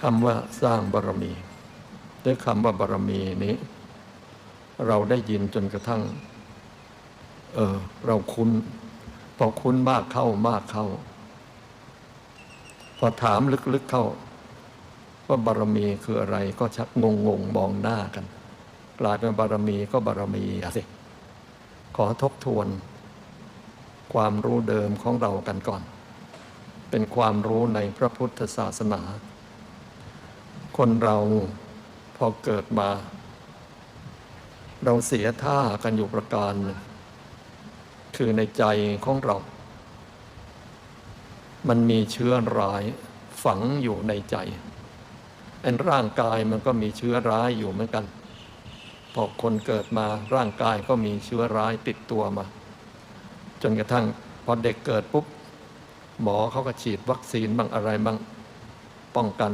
คำว่าสร้างบารมีด้วยคำว่าบารมีนี้ เราได้ยินจนกระทั่ง เออเราคุ้นพอคุ้นมากเข้ามากเข้า พอถามลึกๆเข้า ว่าบารมีคืออะไรก็ชักงงงมองหน้ากัน กลายเป็นบารมีก็บารมีอะสิขอทบทวน ความรู้เดิมของเรากันก่อน เป็นความรู้ในพระพุทธศาสนา คนเราพอเกิดมา เราเสียท่ากันอยู่ประการ คือในใจของเรา มันมีเชื้อร้ายฝังอยู่ในใจอันร่างกายมันก็มีเชื้อร้ายอยู่เหมือนกัน พอคนเกิดมาร่างกายก็มีเชื้อร้ายติดตัวมา จนกระทั่งพอเด็กเกิดปุ๊บ หมอเขาก็ฉีดวัคซีนบ้างอะไรบ้างป้องกัน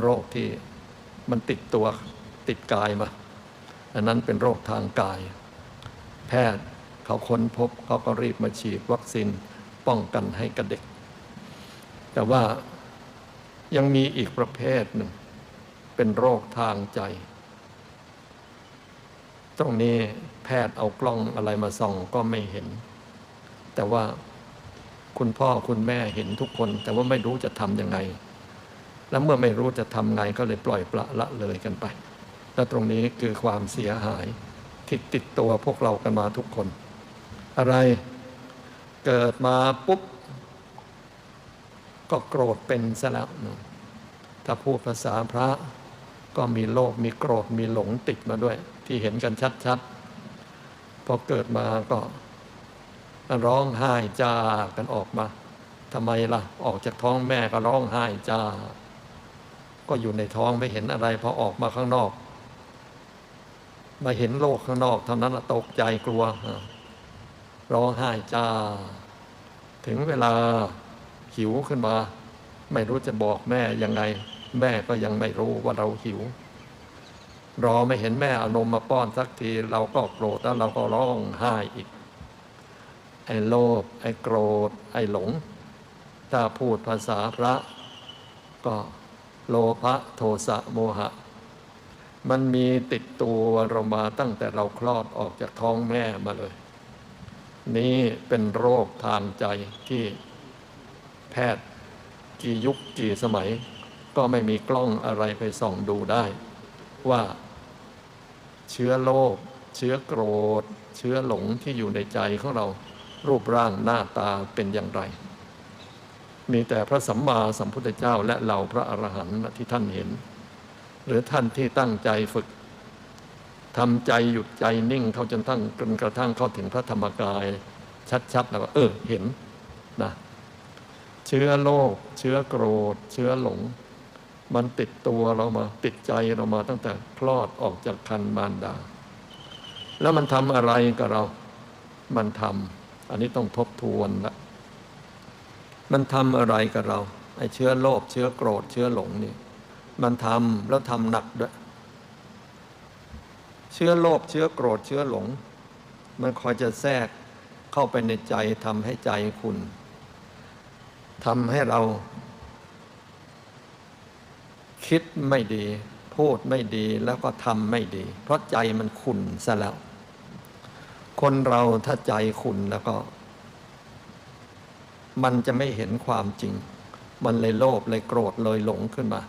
โรคที่มันติดตัวติดกายมา อันนั้นเป็นโรคทางกาย แพทย์เขาค้นพบเขาก็รีบมาฉีดวัคซีนป้องกันให้กับเด็ก แต่ว่ายังมีอีกประเภทหนึ่ง เป็นโรคทางใจ ตรงนี้แพทย์เอากล้องอะไรมาส่องก็ไม่เห็น แต่ว่าคุณพ่อคุณแม่เห็นทุกคน แต่ว่าไม่รู้จะทำยังไง แล้วเมื่อไม่รู้จะทำไงก็เลยปล่อยปละละเลยกันไป และตรงนี้คือความเสียหายที่ติดตัวพวกเรากันมาทุกคน อะไรเกิดมาปุ๊บ ก็โกรธเป็นซะแล้วถ้าพูดภาษาพระก็มีโลภมีโกรธมีหลงติดมาด้วย ที่เห็นกันชัดๆพอเกิดมาก็ร้องไห้จ้ากันออกมาทำไมล่ะ ออกจากท้องแม่ก็ร้องไห้จ้า ก็อยู่ในท้องไม่เห็นอะไรพอออกมาข้างนอก มาเห็นโลกข้างนอกเท่านั้นตกใจกลัวร้องไห้จ้า ถึงเวลาหิวขึ้นมา ไม่รู้จะบอกแม่ยังไง แม่ก็ยังไม่รู้ว่าเราหิว รอไม่เห็นแม่เอานมมาป้อนสักที เราก็โกรธแล้วเราก็ร้องไห้อีก ไอ้โลภไอ้โกรธ ไอ้หลง ถ้าพูดภาษาพระก็ โลภะโทสะโมหะ มันมีติดตัวเรามาตั้งแต่เราคลอดออกจากท้องแม่มาเลย นี่เป็นโรคทางใจที่แพทย์กี่ยุคกี่สมัย ก็ไม่มีกล้องอะไรไปส่องดูได้ ว่าเชื้อโรคเชื้อโกรธ เชื้อหลงที่อยู่ในใจของเรารูปร่างหน้าตาเป็นอย่างไร มีแต่พระสัมมาสัมพุทธเจ้าและเหล่าพระอรหันต์ที่ท่านเห็น หรือท่านที่ตั้งใจฝึกทำใจหยุดใจนิ่งเขาจนทั้งจนกระทั่งเข้าถึงพระธรรมกาย ชัดๆแล้วก็เออเห็นนะเชื้อโลกเชื้อโกรธ เชื้อหลง มันติดตัวเรามาติดใจเรามาตั้งแต่คลอดออกจากคันมารดา แล้วมันทำอะไรกับเรา มันทำอันนี้ต้องทบทวนละ มันทำอะไรกับเราไอ้เชื้อโลภเชื้อโกรธเชื้อหลงนี่มันทำแล้วทำหนักด้วยเชื้อโลภเชื้อโกรธเชื้อหลง มันคอยจะแทรกเข้าไปในใจทำให้ใจคุณทำให้เรา คิดไม่ดี พูดไม่ดีแล้วก็ทำไม่ดี เพราะใจมันขุ่นซะแล้ว คนเราถ้าใจขุ่นแล้วก็ มันจะไม่เห็นความจริง มันเลยโลภเลยโกรธเลยหลงขึ้นมา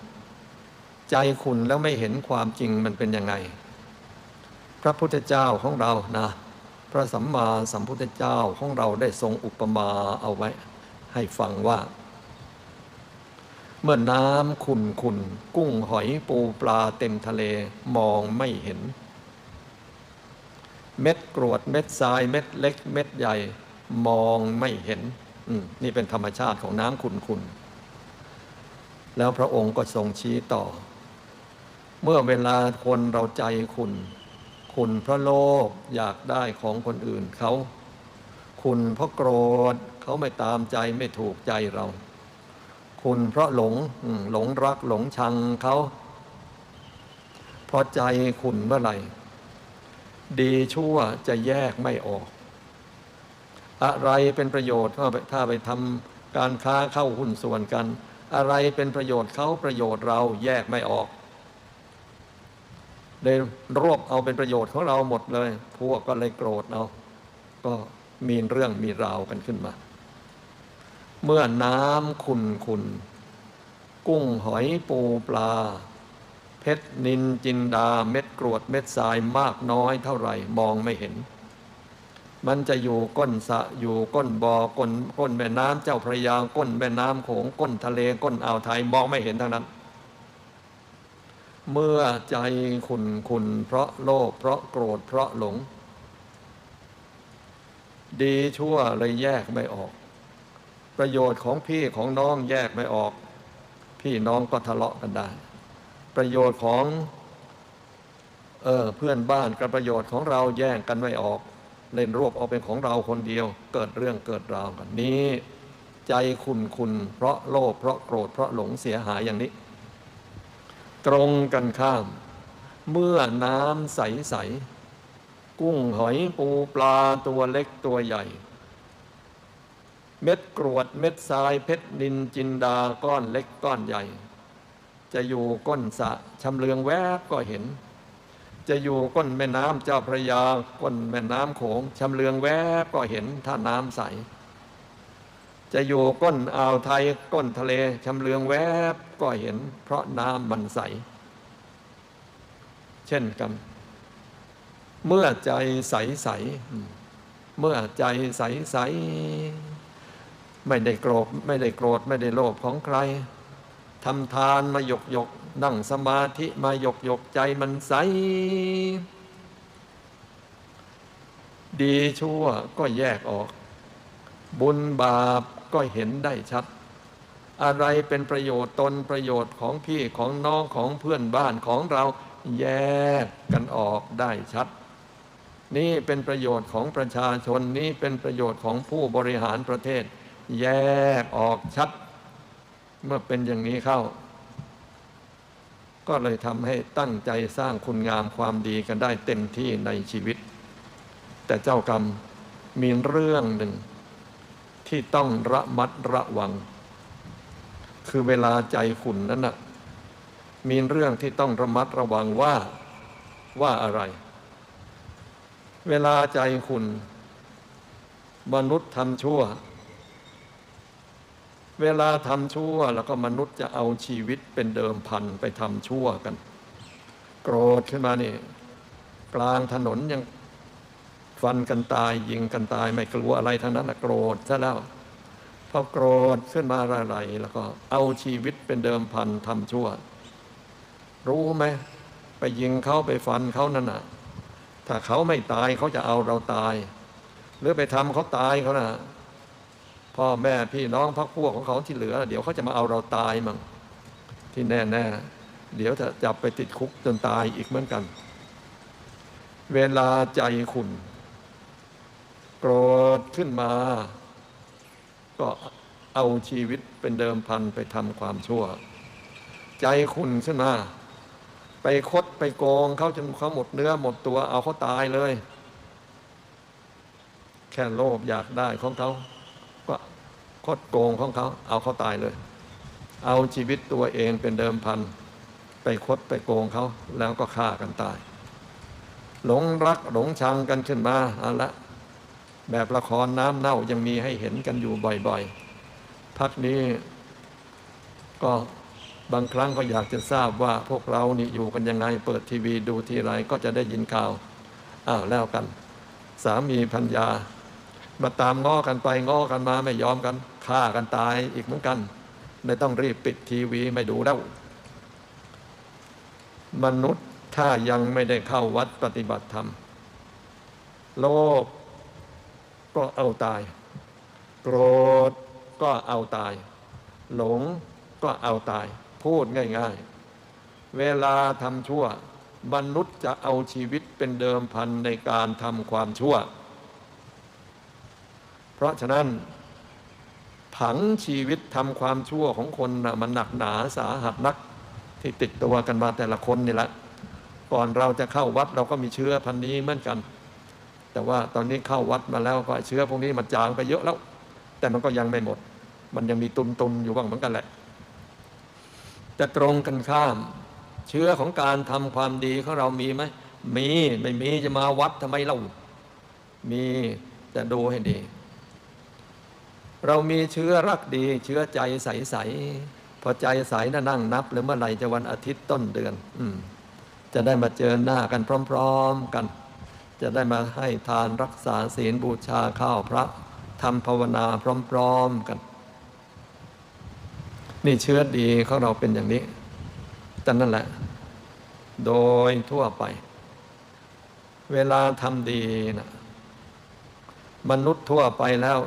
ใจขุ่นแล้วไม่เห็นความจริงมันเป็นยังไง พระพุทธเจ้าของเรานะ พระสัมมาสัมพุทธเจ้าของเราได้ทรงอุปมาเอาไว้ ให้ฟังว่า เมื่อน้ำขุนขุนกุ้งหอยปูปลาเต็มทะเลมองไม่เห็น เม็ดกรวดเม็ดทรายเม็ดเล็ก เม็ดใหญ่มองไม่เห็น นี่เป็นธรรมชาติของน้ำขุนขุนแล้วพระองค์ก็ทรงชี้ต่อ เมื่อเวลาคนเราใจขุนขุนเพราะโลภอยากได้ของคนอื่นเขาขุนเพราะโกรธเขาไม่ตามใจไม่ถูกใจเรา คุณเพราะหลงหลงรักหลงชังเขาเพอใจคุณเมื่อไหร่ ดีชั่วจะแยกไม่ออก อะไรเป็นประโยชน์ถ้าไปถ้าไปทำการค้าเข้าหุ้นส่วนกัน อะไรเป็นประโยชน์เขาประโยชน์เราแยกไม่ออกเลยรวบเอาเป็นประโยชน์ของเราหมดเลย พวกก็เลยโกรธเอาก็มีเรื่องมีราวกันขึ้นมา เมื่อน้ำขุนขุนกุ้งหอยปูปลา เพชรนินจินดาเม็ดกรวดเม็ดทรายมากน้อยเท่าไหร่มองไม่เห็น มันจะอยู่ก้นสะอยู่ก้นบอ่อก้นก้นแม่น้ำเจ้าพระยาก้นแม่น้ำโขงก้นทะเลก้นอ่าวไทยมองไม่เห็นทั้งนั้น เมื่อใจขุนขุนเพราะโลภเพราะโกรธเพราะหลง ดีชั่วเลยแยกไม่ออก ประโยชน์ของพี่ของน้องแยกไม่ออก พี่น้องก็ทะเลาะกันได้ ประโยชน์ของเออเพื่อนบ้านกับประโยชน์ของเราแย่งกันไม่ออก เล่นรวบเอาเป็นของเราคนเดียว เกิดเรื่องเกิดราวกันนี้ ใจคุณคุณเพราะโลภเพราะโกรธเพราะหลงเสียหายอย่างนี้ ตรงกันข้าม เมื่อน้ำใสใสๆกุ้งหอยปูปลาตัวเล็กตัวใหญ่ เม็ดกรวดเม็ดทรายเพชรนินจินดาก้อนเล็กก้อนใหญ่ จะอยู่ก้นสะชำเลืองแวบก็เห็น จะอยู่ก้นแม่น้ำเจ้าพระยาก้นแม่น้ำโขงชำเลืองแวบก็เห็นถ้าน้ำใส จะอยู่ก้นอ่าวไทยก้นทะเลชำเลืองแวบก็เห็น เพราะน้ำมันใส เช่นกัน เมื่อใจใสใสเมื่อใจใสใสไม่ได้โกรธไม่ได้โกรธไม่ได้โลภของใครทำทานมาหยกหยก นั่งสมาธิมาหยกหยกใจมันใส ดีชั่วก็แยกออก บุญบาปก็เห็นได้ชัด อะไรเป็นประโยชน์ตนประโยชน์ของพี่ของน้องของเพื่อนบ้านของเราแยกกันออกได้ชัด นี่เป็นประโยชน์ของประชาชนนี่เป็นประโยชน์ของผู้บริหารประเทศ แยกออกชัด เมื่อเป็นอย่างนี้เข้า ก็เลยทำให้ตั้งใจสร้างคุณงามความดีกันได้เต็มที่ในชีวิต แต่เจ้ากรรมมีเรื่องหนึ่ง ที่ต้องระมัดระวัง คือเวลาใจขุนนั้นนะมีเรื่องที่ต้องระมัดระวังว่าว่าอะไร เวลาใจขุนมนุษย์ทำชั่ว เวลาทำชั่วแล้วก็มนุษย์จะเอาชีวิตเป็นเดิมพันไปทำชั่วกัน โกรธขึ้นมานี่ กลางถนนยังฟันกันตายยิงกันตายไม่กลัวอะไรทั้งนั้นนะโกรธซะแล้วพอโกรธขึ้นมาอะไรแล้วก็เอาชีวิตเป็นเดิมพันทำชั่ว รู้ไหมไปยิงเขาไปฟันเขานั่นน่ะ ถ้าเขาไม่ตายเขาจะเอาเราตาย หรือไปทำเขาตายเขาน่ะ พ่อแม่พี่น้องพักพวกของเขาที่เหลือ เดี๋ยวเขาจะมาเอาเราตายมั่งที่แน่ๆเดี๋ยวจะจับไปติดคุกจนตายอีกเหมือนกัน เวลาใจขุนโกรธขึ้นมา ก็เอาชีวิตเป็นเดิมพันไปทำความชั่ว ใจขุนขึ้นมา ไปคดไปโกงเขาจนเขาหมดเนื้อหมดตัวเอาเขาตายเลย แค่โลภอยากได้ของเขา คดโกงของเขาเอาเขาตายเลย เอาชีวิตตัวเองเป็นเดิมพัน ไปคดไปโกงเขาแล้วก็ฆ่ากันตาย หลงรักหลงชังกันขึ้นมาเอาละแบบละครน้ำเน่ายังมีให้เห็นกันอยู่บ่อยๆ พักนี้ก็บางครั้งก็อยากจะทราบว่าพวกเรานี่อยู่กันยังไง เปิดทีวีดูทีไรก็จะได้ยินข่าว อ้าวแล้วกัน สามีพัญญา มาตามง้อกันไปง้อกันมาไม่ยอมกันฆ่ากันตายอีกเหมือนกัน ไม่ต้องรีบปิดทีวีไม่ดูแล้ว มนุษย์ถ้ายังไม่ได้เข้าวัดปฏิบัติธรรม โลภก็เอาตาย โกรธก็เอาตาย หลงก็เอาตาย พูดง่ายๆ เวลาทำชั่ว มนุษย์จะเอาชีวิตเป็นเดิมพันในการทำความชั่ว ราะฉะนั้น ผังชีวิตทำความชั่วของคนนะมันหนักหนาสาหัสนัก ที่ติดตัวกันมาแต่ละคนนี่แหละ ก่อนเราจะเข้าวัดเราก็มีเชื้อพันนี้เหมือนกัน แต่ว่าตอนนี้เข้าวัดมาแล้วก็เชื้อพวกนี้มันจางไปเยอะแล้ว แต่มันก็ยังไม่หมด มันยังมีตุนตุนๆอยู่บ้างเหมือนกันแหละ แต่ตรงกันข้าม เชื้อของการทำความดีของเรามีไหมมีไม่มีจะมาวัดทำไมเรามีแต่ดูให้ดี เรามีเชื้อรักดีเชื้อใจใสๆพอใจใสน่ะนั่งนับหรือเมื่อไหร่จะวันอาทิตย์ต้นเดือน อืจะได้มาเจอหน้ากันพร้อม ๆกัน จะได้มาให้ทานรักษาศีลบูชาข้าวพระทำภาวนาพร้อม ๆกัน นี่เชื้อดีของเราเป็นอย่างนี้แต่นั่นแหละ โดยทั่วไป เวลาทำดีนะมนุษย์ทั่วไปแล้ว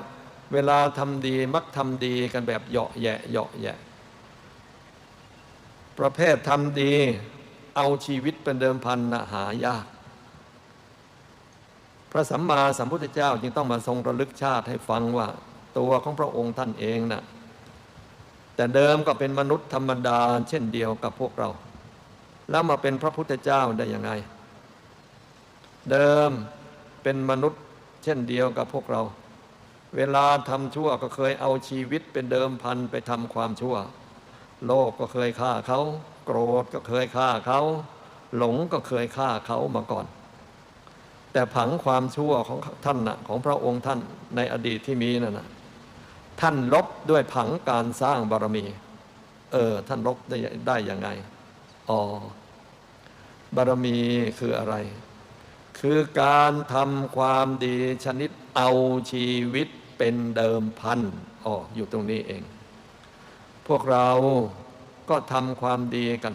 เวลาทำดีมักทำดีกันแบบเหยาะแยะเหยาะแยะ ประเภททำดีเอาชีวิตเป็นเดิมพันนะหายาก พระสัมมาสัมพุทธเจ้าจึงต้องมาทรงระลึกชาติให้ฟังว่า ตัวของพระองค์ท่านเองนะ่ะแต่เดิมก็เป็นมนุษย์ธรรมดาเช่นเดียวกับพวกเรา แล้วมาเป็นพระพุทธเจ้าได้ยังไง เดิมเป็นมนุษย์เช่นเดียวกับพวกเรา เวลาทำชั่วก็เคยเอาชีวิตเป็นเดิมพันไปทำความชั่ว โลภก็เคยฆ่าเขา โกรธก็เคยฆ่าเขา หลงก็เคยฆ่าเขามาก่อน แต่ผังความชั่วของท่านนะของพระองค์ท่านในอดีตที่มีนั่นนะท่านลบด้วยผังการสร้างบารมี เออ ท่านลบได้ได้ยังไง อ๋อ บารมีคืออะไร คือการทำความดีชนิดเอาชีวิต เป็นเดิมพันอ๋ออยู่ตรงนี้เอง พวกเราก็ทำความดีกัน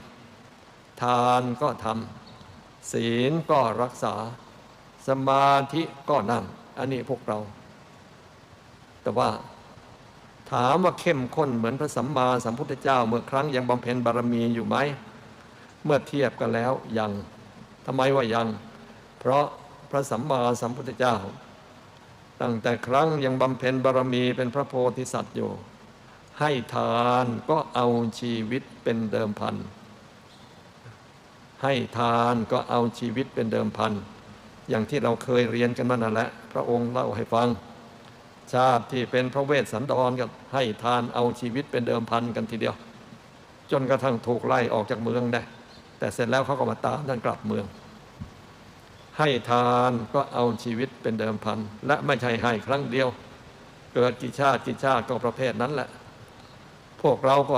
ทานก็ทำศีลก็รักษา สมาธิก็นั่ง อันนี้พวกเรา แต่ว่าถามว่าเข้มข้นเหมือนพระสัมมาสัมพุทธเจ้า เมื่อครั้งยังบำเพ็ญบารมีอยู่ไหม เมื่อเทียบกันแล้วยังทำไมว่ายัง เพราะพระสัมมาสัมพุทธเจ้า ตั้งแต่ครั้งยังบำเพ็ญบารมีเป็นพระโพธิสัตว์อยู่ ให้ทานก็เอาชีวิตเป็นเดิมพัน ให้ทานก็เอาชีวิตเป็นเดิมพัน อย่างที่เราเคยเรียนกันมานั่นแหละ พระองค์เล่าให้ฟัง ชาติที่เป็นพระเวสสันดรก็ให้ทานเอาชีวิตเป็นเดิมพันกันทีเดียว จนกระทั่งถูกไล่ออกจากเมืองได้ แต่เสร็จแล้วเขาก็มาตามท่านกลับเมือง ให้ทานก็เอาชีวิตเป็นเดิมพัน และไม่ใช่ให้ครั้งเดียว เกิดกี่ชาติกี่ชาติก็ประเภทนั้นแหละ พวกเราก็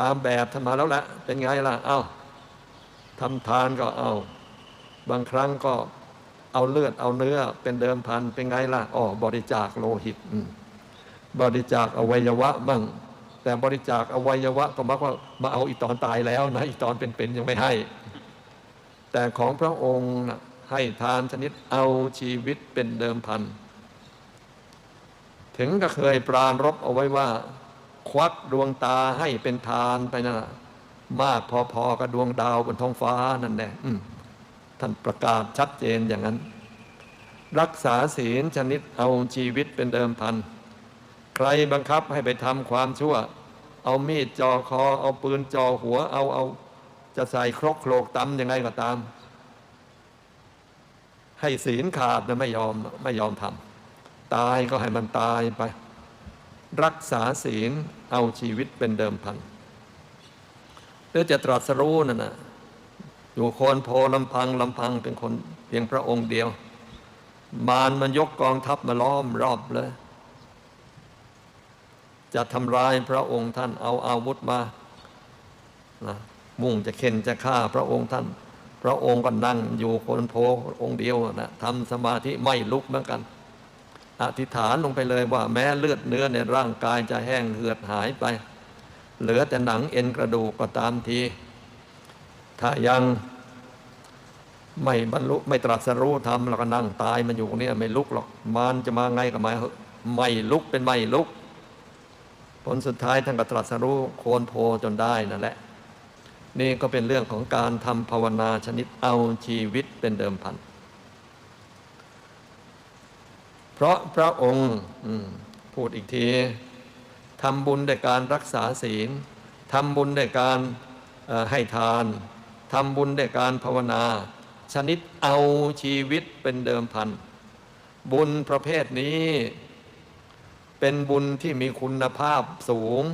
ตามแบบท่านมาแล้วแหละเป็นไงล่ะ เอา้าทำทานก็เอา บางครั้งก็เอาเลือดเอาเนื้อเป็นเดิมพันเป็นไงล่ะอ๋อบริจาคโลหิต บริจาคอวัยวะบ้างแต่บริจาคอวัยวะก็มักว่ามาเอาอีตอนตายแล้วนะอีตอนเป็นๆยังไม่ให้ แต่ของพระองค์นะให้ทานชนิดเอาชีวิตเป็นเดิมพัน ถึงก็เคยปรารบเอาไว้ว่า ควักดวงตาให้เป็นทานไปนั่นน่ะมากพอๆกับดวงดาวบนท้องฟ้านั่นแหละท่านประกาศชัดเจนอย่างนั้น รักษาศีลชนิดเอาชีวิตเป็นเดิมพัน ใครบังคับให้ไปทำความชั่ว เอามีดจ่อคอ เอาปืนจ่อหัว เอาเอา จะใส่ครกโคลกตำยังไงก็ตาม ให้ศีลขาดนะไม่ยอมไม่ยอมทำตายก็ให้มันตายไป รักษาศีลเอาชีวิตเป็นเดิมพันหรือจะตรัสรู้นั่นนะอยู่โคนโพลำพังลำพังเป็นคนเพียงพระองค์เดียว มารมันยกกองทัพมาล้อมรอบเลย จะทำลายพระองค์ท่านเอาอาวุธมานะ มุ่งจะเข็นจะฆ่าพระองค์ท่าน พระองค์ก็นั่งอยู่คนโพองค์เดียวนะทำสมาธิไม่ลุกเหมือนกัน อธิษฐานลงไปเลยว่าแม้เลือดเนื้อในร่างกายจะแห้งเหือดหายไป เหลือแต่หนังเอ็นกระดูกก็ตามที ถ้ายังไม่บรรลุไม่ตรัสรู้ธรรมเราก็นั่งตายมันอยู่เนี่ยไม่ลุกหรอกมันจะมาไงก็มาไม่ลุกเป็นไม่ลุก ผลสุดท้ายท่านก็ตรัสรู้โคนโพจนได้นั่นแหละ นี่ก็เป็นเรื่องของการทำภาวนาชนิดเอาชีวิตเป็นเดิมพัน เพราะพระองค์พูดอีกทีทำบุญด้วยการรักษาศีลทำบุญด้วยการให้ทานทำบุญด้วยการภาวนา ชนิดเอาชีวิตเป็นเดิมพัน บุญประเภทนี้ เป็นบุญที่มีคุณภาพสูง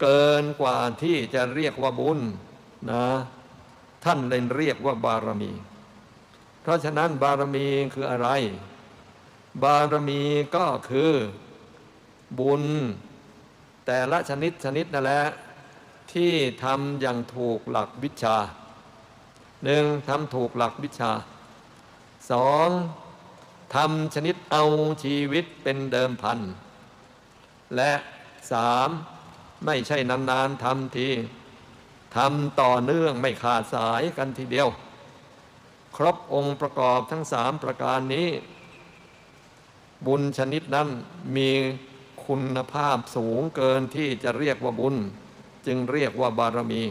เกินกว่าที่จะเรียกว่าบุญ นะท่านเลยเรียกว่าบารมี เพราะฉะนั้นบารมีคืออะไร บารมีก็คือบุญ แต่ละชนิดชนิดนั่นแหละที่ทำอย่างถูกหลักวิชาหนึ่งทำถูกหลักวิชาสองทำชนิดเอาชีวิตเป็นเดิมพัน และสามไม่ใช่นานๆทำที ทำต่อเนื่องไม่ขาดสายกันทีเดียว ครบองค์ประกอบทั้งสามประการนี้ บุญชนิดนั้นมีคุณภาพสูงเกินที่จะเรียกว่าบุญ จึงเรียกว่าบารมี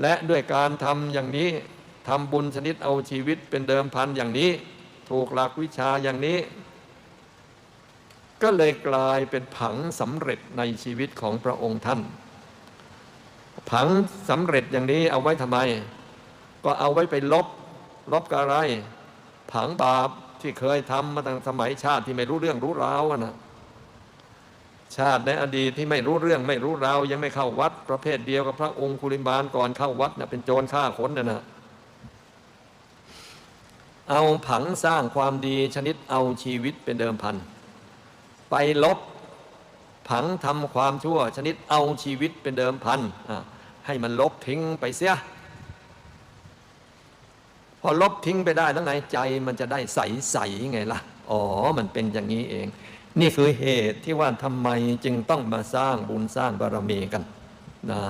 และด้วยการทำอย่างนี้ทำบุญชนิดเอาชีวิตเป็นเดิมพันอย่างนี้ ถูกหลักวิชาอย่างนี้ ก็เลยกลายเป็นผังสำเร็จในชีวิตของพระองค์ท่าน ผังสำเร็จอย่างนี้เอาไว้ทำไม ก็เอาไว้ไปลบ ลบกับอะไร ผังบาปที่เคยทำมาตั้งสมัยชาติที่ไม่รู้เรื่องรู้ราวอะนะชาติในอดีตที่ไม่รู้เรื่องไม่รู้ราวยังไม่เข้าวัด ประเภทเดียวกับพระองค์คุลิบาลก่อนเข้าวัดนะเป็นโจรฆ่าคนนะนะเอาผังสร้างความดีชนิดเอาชีวิตเป็นเดิมพัน ไปลบ ผังทำความชั่วชนิดเอาชีวิตเป็นเดิมพันให้มันลบทิ้งไปเสีย พอลบทิ้งไปได้แล้วไงใจมันจะได้ใสใสๆไงล่ะ อ๋อ มันเป็นอย่างนี้เอง นี่คือเหตุที่ว่าทำไมจึงต้องมาสร้างบุญสร้างบารมีกันนะ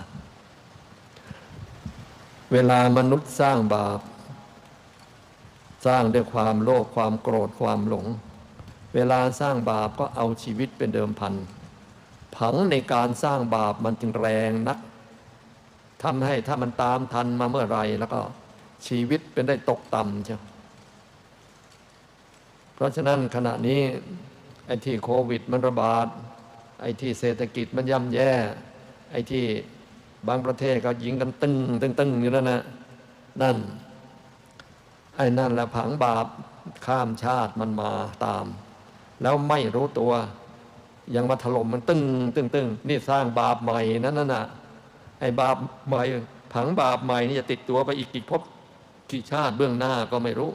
เวลามนุษย์สร้างบาป สร้างด้วยความโลภความโกรธความหลง เวลาสร้างบาปก็เอาชีวิตเป็นเดิมพัน ผังในการสร้างบาปมันจึงแรงนักทำให้ถ้ามันตามทันมาเมื่อไรแล้วก็ชีวิตเป็นได้ตกต่ำเชียวเพราะฉะนั้นขณะนี้ไอ้ที่โควิดมันระบาด ไอ้ที่เศรษฐกิจมันย่ำแย่ ไอ้ที่บางประเทศก็ยิงกันตึงตึงตึงอยู่นั่นนะนั่น ไอ้นั่นแหละผังบาปข้ามชาติมันมาตาม แล้วไม่รู้ตัว ยังมาถล่มมันตึงตึงตึงนี่สร้างบาปใหม่นั่นน่ะไอ้บาปใหม่ผังบาปใหม่นี่จะติดตัวไปอีกกี่ภพกี่ชาติเบื้องหน้าก็ไม่รู้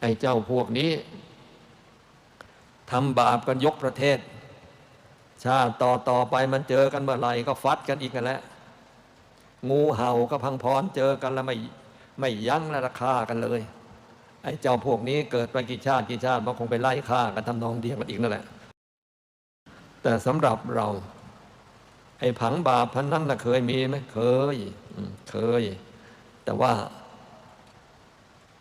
ไอ้เจ้าพวกนี้ทำบาปกันยกประเทศ ชาติต่อต่อไปมันเจอกันเมื่อไหร่ก็ฟัดกันอีกกันแล้วงูเห่ากับพังพรเจอกันแล้วไม่ไม่ยั้งและราคากันเลย ไอ้เจ้าพวกนี้เกิดไปกี่ชาติกี่ชาติมันคงไปไล่ฆ่ากันทำนองเดียวกันอีกนั่นแหละ แต่สำหรับเรา ไอ้ผังบาปพันนั้นนะเคยมีไหมเคยเคย แต่ว่า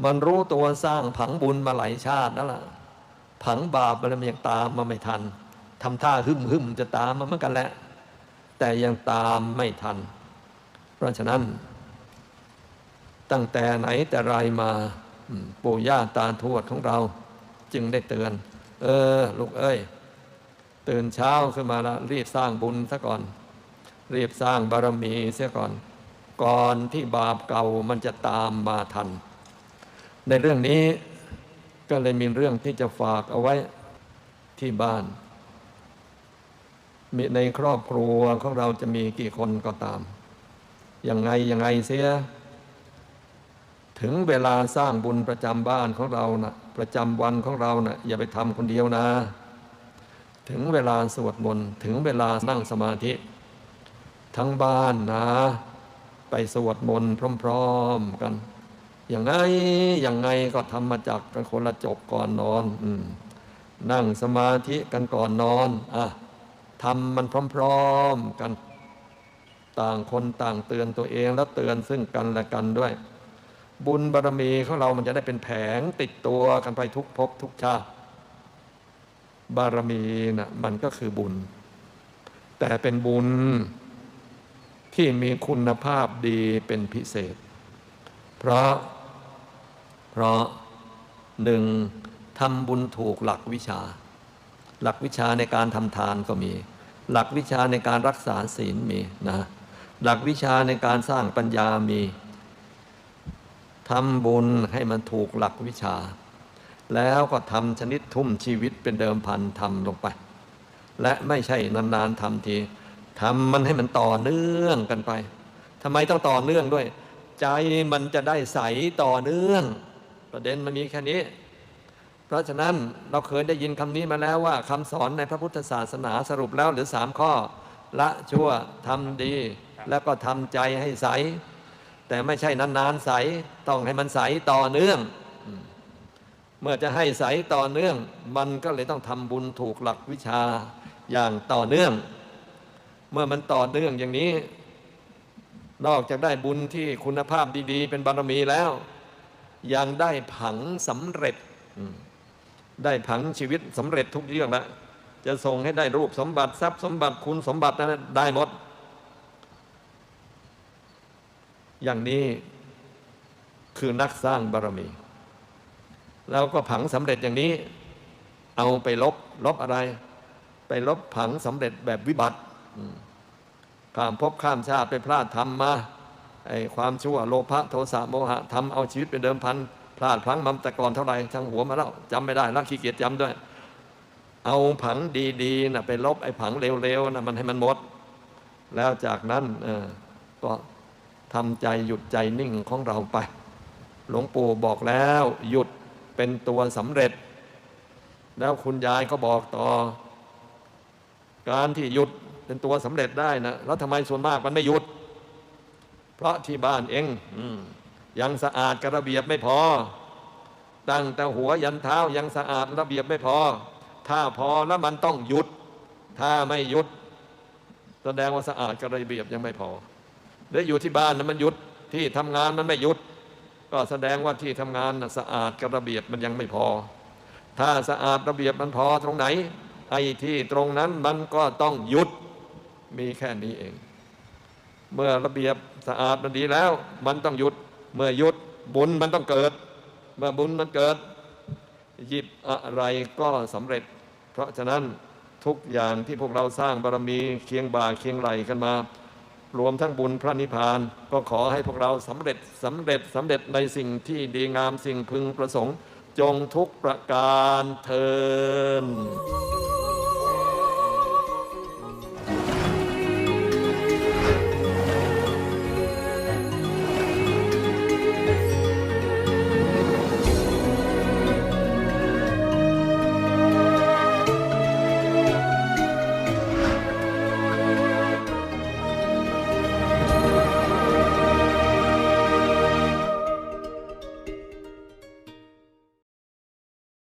มันรู้ตัวสร้างผังบุญมาหลายชาตินั่นแหละผังบาปมันยังตามมาไม่ทันทำท่าหึ่มหึมจะตามมาเหมือนกันแหละ แต่ยังตามไม่ทัน เพราะฉะนั้น ตั้งแต่ไหนแต่ไรมาปู่ย่าตาทวดของเรา จึงได้เตือน เออ ลูกเอ้ย ตื่นเช้าขึ้นมาแล้วรีบสร้างบุญซะก่อน รีบสร้างบารมีเสียก่อน ก่อนที่บาปเก่ามันจะตามมาทัน ในเรื่องนี้ก็เลยมีเรื่องที่จะฝากเอาไว้ที่บ้าน มีในครอบครัวของเราจะมีกี่คนก็ตาม ยังไงยังไงเสีย ถึงเวลาสร้างบุญประจำบ้านของเรานะประจำวันของเรานะอย่าไปทำคนเดียวนะ ถึงเวลาสวดมนต์ถึงเวลานั่งสมาธิ ทั้งบ้านนะ ไปสวดมนต์พร้อม ๆกัน อย่างไงอย่างไงก็ทำมาจากกันคนละจบก่อนนอนอนั่งสมาธิกันก่อนนอนอะทำมันพร้อม ๆกัน ต่างคนต่างเตือนตัวเองและเตือนซึ่งกันและกันด้วย บุญบารมีของเรามันจะได้เป็นแผงติดตัวกันไปทุกภพทุกชาติ บารมีนะมันก็คือบุญ แต่เป็นบุญที่มีคุณภาพดีเป็นพิเศษ เพราะ เพราะหนึ่งทำบุญถูกหลักวิชา หลักวิชาในการทำทานก็มี หลักวิชาในการรักษาศีลมีนะหลักวิชาในการสร้างปัญญามีทำบุญให้มันถูกหลักวิชา แล้วก็ทำชนิดทุ่มชีวิตเป็นเดิมพันทำลงไป และไม่ใช่นานๆทำทีทำมันให้มันต่อเนื่องกันไปทำไมต้องต่อเนื่องด้วย ใจมันจะได้ใสต่อเนื่อง ประเด็นมันมีแค่นี้ เพราะฉะนั้นเราเคยได้ยินคำนี้มาแล้วว่าคำสอนในพระพุทธศาสนาสรุปแล้วหรือสามข้อ ละชั่วทำดี แล้วก็ทำใจให้ใส แต่ไม่ใช่นานๆใส ต้องให้มันใสต่อเนื่อง มื่อจะให้ใสต่อเนื่อง มันก็เลยต้องทำบุญถูกหลักวิชาอย่างต่อเนื่อง เมื่อมันต่อเนื่องอย่างนี้ นอกจากได้บุญที่คุณภาพดี ๆ เป็นบารมีแล้ว ยังได้ผังสำเร็จ ได้ผังชีวิตสำเร็จทุกเรื่องล้วจะส่งให้ได้รูปสมบัติทรัพย์สมบัติคุณสมบัตินั้นได้หมด อย่างนี้คือนักสร้างบารมี แล้วก็ผังสำเร็จอย่างนี้ เอาไปลบลบอะไร ไปลบผังสำเร็จแบบวิบัติข้ามภพข้ามชาติไปพลาดทำมาไอ้ความชั่วโลภะโทสะโมหะทำเอาชีวิตเป็นเดิมพันพลาดพลั้งมาแต่ก่อนเท่าไหร่ช่างหัวมาแล้วจำไม่ได้แล้วขี้เกียจจำด้วย เอาผังดีๆนะไปลบไอ้ผังเร็วๆนะมันให้มันหมด แล้วจากนั้นก็ทำใจหยุดใจนิ่งของเราไป หลวงปู่บอกแล้วหยุด เป็นตัวสำเร็จ แล้วคุณยายก็บอกต่อ การที่หยุดเป็นตัวสำเร็จได้นะแล้วทำไมส่วนมากมันไม่หยุด เพราะที่บ้านเองอยังสะอาดกระเบียบไม่พอ ตั้งแต่หัวยันเท้ายังสะอาดระเบียบไม่พอ ถ้าพอแล้วมันต้องหยุด ถ้าไม่หยุด แสดงว่าสะอาดกระเบียบยังไม่พอแล้วอยู่ที่บ้านนะมันหยุดที่ทำงานมันไม่หยุด ก็แสดงว่าที่ทำงานน่ะสะอาดกับระเบียบมันยังไม่พอ ถ้าสะอาดระเบียบมันพอตรงไหน ไอ้ที่ตรงนั้นมันก็ต้องหยุดมีแค่นี้เอง เมื่อระเบียบสะอาดมันดีแล้ว มันต้องหยุด เมื่อหยุดบุญมันต้องเกิด เมื่อบุญมันเกิด หยิบอะไรก็สำเร็จ เพราะฉะนั้นทุกอย่างที่พวกเราสร้างบารมีเคียงบ่าเคียงไหลกันมา รวมทั้งบุญพระนิพพาน ก็ขอให้พวกเราสำเร็จสำเร็จสำเร็จในสิ่งที่ดีงามสิ่งพึงประสงค์ จงทุกประการเทิน